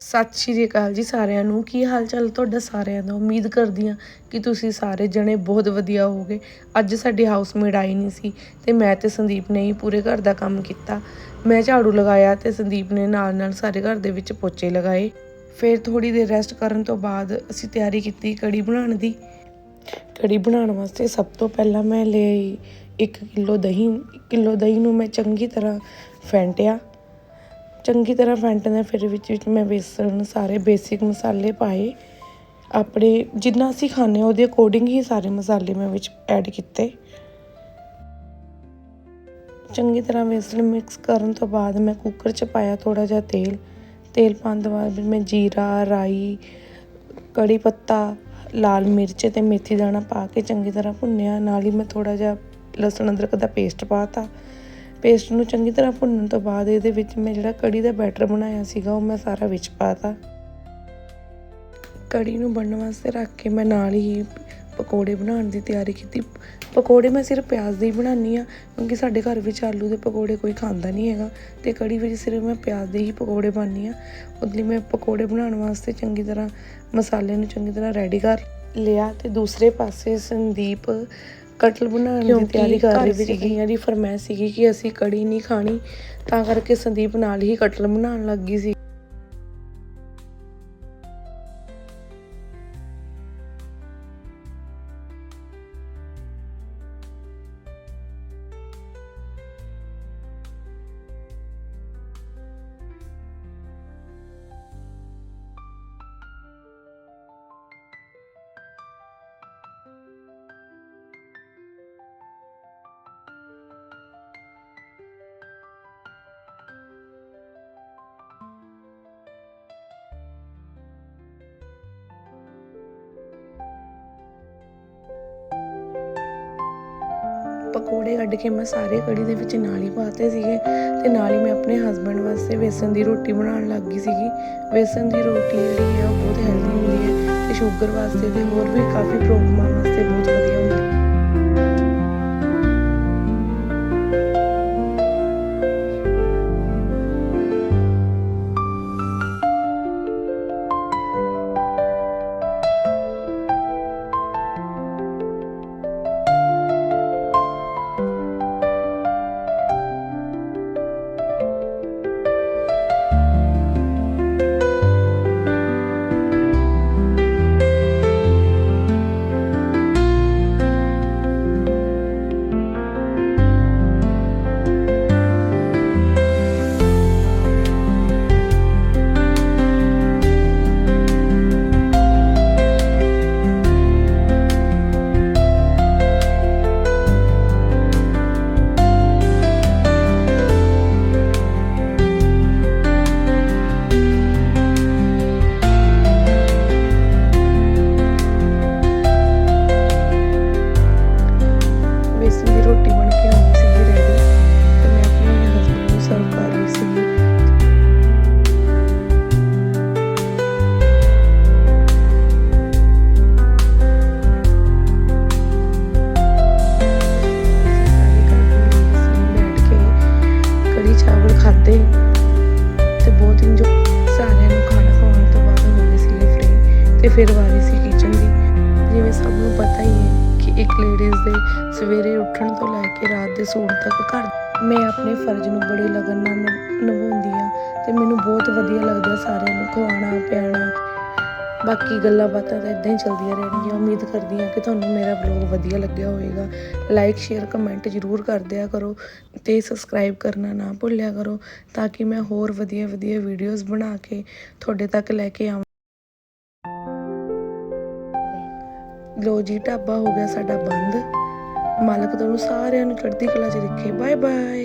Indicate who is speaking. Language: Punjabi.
Speaker 1: ਸਤਿ ਸ਼੍ਰੀ ਅਕਾਲ ਜੀ ਸਾਰਿਆਂ ਨੂੰ। ਕੀ ਹਾਲ ਚਾਲ ਤੁਹਾਡਾ ਸਾਰਿਆਂ ਦਾ? ਉਮੀਦ ਕਰਦੀ ਹਾਂ ਕਿ ਤੁਸੀਂ ਸਾਰੇ ਜਣੇ ਬਹੁਤ ਵਧੀਆ ਹੋਵੋਗੇ। ਅੱਜ ਸਾਡੀ ਹਾਊਸਮੇਟ ਆਈ ਨਹੀਂ ਸੀ ਤੇ ਮੈਂ ਤੇ ਸੰਦੀਪ ਨੇ ਹੀ ਪੂਰੇ ਘਰ ਦਾ ਕੰਮ ਕੀਤਾ। ਮੈਂ ਝਾੜੂ ਲਗਾਇਆ ਤੇ ਸੰਦੀਪ ਨੇ ਨਾਲ ਨਾਲ ਸਾਰੇ ਘਰ ਦੇ ਵਿੱਚ ਪੋਚੇ ਲਗਾਏ। ਫਿਰ ਥੋੜੀ ਦੇਰ ਰੈਸਟ ਕਰਨ ਤੋਂ ਬਾਅਦ ਅਸੀਂ ਤਿਆਰੀ ਕੀਤੀ ਕੜੀ ਬਣਾਉਣ ਦੀ। ਕੜੀ ਬਣਾਉਣ ਵਾਸਤੇ ਸਭ ਤੋਂ ਪਹਿਲਾਂ ਮੈਂ ਲਈ 1 ਕਿਲੋ ਦਹੀਂ। ਕਿਲੋ ਦਹੀਂ ਨੂੰ ਮੈਂ ਚੰਗੀ ਤਰ੍ਹਾਂ ਫੈਂਟਿਆ। ਚੰਗੀ ਤਰ੍ਹਾਂ ਫੈਂਟਣ ਫਿਰ ਵਿੱਚ ਵਿੱਚ ਮੈਂ ਬੇਸਣ ਸਾਰੇ ਬੇਸਿਕ ਮਸਾਲੇ ਪਾਏ। ਆਪਣੇ ਜਿੰਨਾ ਅਸੀਂ ਖਾਂਦੇ ਹਾਂ, ਉਹਦੇ ਅਕੋਰਡਿੰਗ ਹੀ ਸਾਰੇ ਮਸਾਲੇ ਮੈਂ ਵਿੱਚ ਐਡ ਕੀਤੇ। ਚੰਗੀ ਤਰ੍ਹਾਂ ਬੇਸਣ ਮਿਕਸ ਕਰਨ ਤੋਂ ਬਾਅਦ ਮੈਂ ਕੁੱਕਰ 'ਚ ਪਾਇਆ ਥੋੜਾ ਜਿਹਾ ਤੇਲ। ਤੇਲ ਪਾਉਣ ਤੋਂ ਬਾਅਦ ਫਿਰ ਮੈਂ ਜੀਰਾ, ਰਾਈ, ਕੜੀ ਪੱਤਾ, ਲਾਲ ਮਿਰਚ ਤੇ ਮੇਥੀ ਦਾਣਾ ਪਾ ਕੇ ਚੰਗੀ ਤਰ੍ਹਾਂ ਭੁੰਨਿਆ। ਨਾਲ ਹੀ ਮੈਂ ਥੋੜਾ ਜਿਹਾ ਲਸਣ ਅਦਰਕ ਦਾ ਪੇਸਟ ਪਾਤਾ ਪੇਸਟ ਨੂੰ ਚੰਗੀ ਤਰ੍ਹਾਂ ਭੁੰਨਣ ਤੋਂ ਬਾਅਦ ਇਹਦੇ ਵਿੱਚ ਮੈਂ ਜਿਹੜਾ ਕੜੀ ਦਾ ਬੈਟਰ ਬਣਾਇਆ ਸੀਗਾ ਉਹ ਮੈਂ ਸਾਰਾ ਵਿੱਚ ਪਾਤਾ। ਕੜੀ ਨੂੰ ਬਣਨ ਵਾਸਤੇ ਰੱਖ ਕੇ ਮੈਂ ਨਾਲ ਹੀ ਪਕੌੜੇ ਬਣਾਉਣ ਦੀ ਤਿਆਰੀ ਕੀਤੀ। ਪਕੌੜੇ ਮੈਂ ਸਿਰਫ ਪਿਆਜ਼ ਦੇ ਹੀ ਬਣਾਉਂਦੀ ਆ ਕਿਉਂਕਿ ਸਾਡੇ ਘਰ ਵਿੱਚ ਆਲੂ ਦੇ ਪਕੌੜੇ ਕੋਈ ਖਾਂਦਾ ਨਹੀਂ ਹੈਗਾ ਤੇ ਕੜੀ ਵਿੱਚ ਸਿਰਫ ਮੈਂ ਪਿਆਜ਼ ਦੇ ਹੀ ਪਕੌੜੇ ਬਣਾਉਂਦੀ ਆ ਉਹਦੇ ਲਈ ਮੈਂ ਪਕੌੜੇ ਬਣਾਉਣ ਵਾਸਤੇ ਚੰਗੀ ਤਰ੍ਹਾਂ ਮਸਾਲੇ ਨੂੰ ਚੰਗੀ ਤਰ੍ਹਾਂ ਰੈਡੀ ਕਰ ਲਿਆ ਤੇ ਦੂਸਰੇ ਪਾਸੇ ਸੰਦੀਪ ਕਟਲ ਬਣਾਉਣ ਦੀ ਤਿਆਰੀ ਕਰ ਰਹੀ ਸੀ ਗਈਆਂ ਦੀ ਫਰਮਾਇਸ਼ ਸੀਗੀ ਕਿ ਅਸੀਂ ਕੜੀ ਨਹੀਂ ਖਾਣੀ ਤਾਂ ਕਰਕੇ ਸੰਦੀਪ ਨਾਲ ਹੀ ਕਟਲ ਬਣਾਉਣ ਲੱਗ ਗਈ ਸੀ। ਪਕੌੜੇ ਕੱਢ ਕੇ ਮੈਂ ਸਾਰੇ ਕੜੀ ਦੇ ਵਿੱਚ ਨਾਲ ਹੀ ਪਾਤੇ ਸੀਗੇ ਤੇ ਨਾਲ ਹੀ ਮੈਂ ਆਪਣੇ ਹਸਬੰਡ ਵਾਸਤੇ ਵੇਸਣ ਦੀ ਰੋਟੀ ਬਣਾਉਣ ਲੱਗ ਗਈ ਸੀਗੀ। ਵੇਸਣ ਦੀ ਰੋਟੀ ਜਿਹੜੀ ਹੈ ਉਹ ਬਹੁਤ ਹੈਲਦੀ ਹੁੰਦੀ ਹੈ ਤੇ ਸ਼ੂਗਰ ਵਾਸਤੇ ਤੇ ਹੋਰ ਵੀ ਕਾਫੀ ਪ੍ਰੋਬਲਮਾਂ ਵਾਸਤੇ ਬਹੁਤ ਵਧੀਆ ਹੁੰਦੀ ਹੈ ਤੇ ਫਿਰ ਵਾਰੀ ਸੀ ਕਿਚਨ ਦੀ। ਜਿਵੇਂ ਸਭ ਨੂੰ ਪਤਾ ਹੀ ਹੈ ਕਿ ਇੱਕ ਲੇਡੀਜ਼ ਦੇ ਸਵੇਰੇ ਉੱਠਣ ਤੋਂ ਲੈ ਕੇ ਰਾਤ ਦੇ ਸੌਣ ਤੱਕ ਘਰ ਮੈਂ ਆਪਣੇ ਫਰਜ਼ ਨੂੰ ਬੜੀ ਲਗਨ ਨਾਲ ਨਿਭਾਉਂਦੀ ਆ ਤੇ ਮੈਨੂੰ ਬਹੁਤ ਵਧੀਆ ਲੱਗਦਾ ਸਾਰਿਆਂ ਨੂੰ ਖਵਾਉਣਾ, ਪਿਆਣਾ। ਬਾਕੀ ਗੱਲਾਂ ਬਾਤਾਂ ਤਾਂ ਇਦਾਂ ਹੀ ਚੱਲਦੀਆਂ ਰਹਿਣਗੀਆਂ। ਉਮੀਦ ਕਰਦੀ ਹਾਂ ਕਿ ਤੁਹਾਨੂੰ ਮੇਰਾ ਵਲੌਗ ਵਧੀਆ ਲੱਗਿਆ ਹੋਵੇਗਾ। ਲਾਈਕ ਸ਼ੇਅਰ ਕਮੈਂਟ ਜ਼ਰੂਰ ਕਰ ਦਿਆ ਕਰੋ ਤੇ ਸਬਸਕ੍ਰਾਈਬ ਕਰਨਾ ਨਾ ਭੁੱਲਿਆ ਕਰੋ ਤਾਂ ਕਿ ਮੈਂ ਹੋਰ ਵਧੀਆ ਵਧੀਆ ਵੀਡੀਓਜ਼ ਬਣਾ ਕੇ ਤੁਹਾਡੇ ਤੱਕ ਲੈ ਕੇ ਆਵਾਂ। ਲੋ ਜੀ ਢਾਬਾ ਹੋ ਗਿਆ ਸਾਡਾ ਬੰਦ, ਮਾਲਕ ਤੁਹਾਨੂੰ ਸਾਰਿਆਂ ਨੂੰ ਚੜ੍ਹਦੀ ਕਲਾ 'ਚ ਰੱਖੇ ਬਾਏ ਬਾਏ